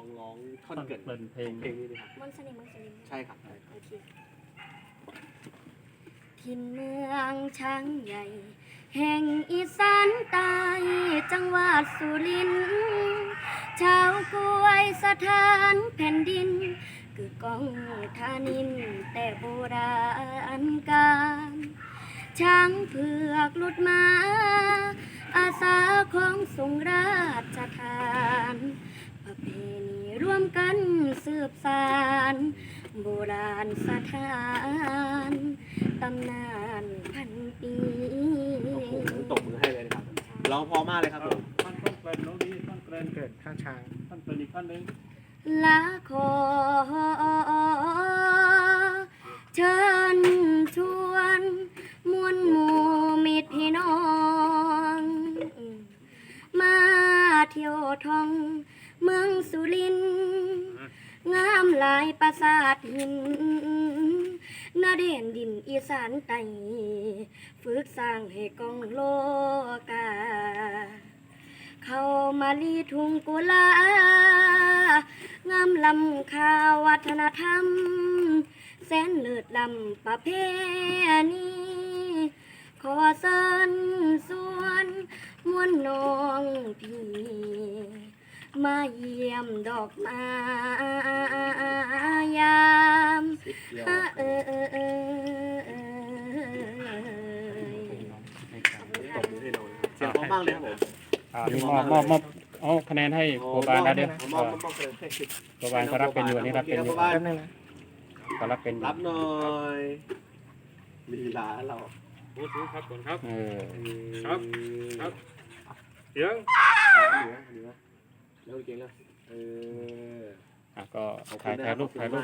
องร้องท่อนท่อนเกิดเปิดเพลงเพลงนี้นะครับมนต์สนิมมนต์สนิมใช่ครับใช่ครับ โอเคทินเมืองช้างใหญ่ แห่งอีสานใต้จังหวัดสุรินทร์ชาวกล้วยสถานแผ่นดิน คือกองทานินแต่โบราณการช้างเผือกหลุดมา อาสาของสงฆ์ราชทาน ประเพณีร่วมกันสืบสานโบราณสถานตำนานพันปีโอ้โหต้องตบมือให้เลยนะครับร้องเพอมากเลยครับผมท่อนท่อนเปิดน้องดีท่อนเปิดเกิดข้างช้างท่อนเปิดอีกท่อนหนึงละขอเชิญชวนมวลหมู่มิ เที่ยวท่อง เมืองสุรินทร์งามหลายปราสาทหินนาเด่นดินอีสานไตฝึกสร้างให้กองโลกา เข้ามาลีทุ่งกุลางามลำคาวัฒนธรรม แสนเลิศลำประเพณีขอเสิญส่วนมวลน้องพี่ มาเยี่ยมดอกไม้ยามสิบเดียวเออเออเออเออตบมือให้น้องนะครับเสียงเพอมากเลยครับผมอ่านี่มอบมอบมอบเอาคะแนนให้โบบานแล้วเด้อมอบมอบมอบเลยให้โบบานเขารับเป็นอยู่อันนี้รับเป็นอยู่โบบานแป๊บนึงนะเขารับเป็นอยู่รับหน่อยลีลาเราโอ้ถูครับผมครับเออครับครับเสียงเหนือเหนือ แล้วเก่งแล้วเออ อะก็ถ่ายถ่ายรูปถ่ายรูป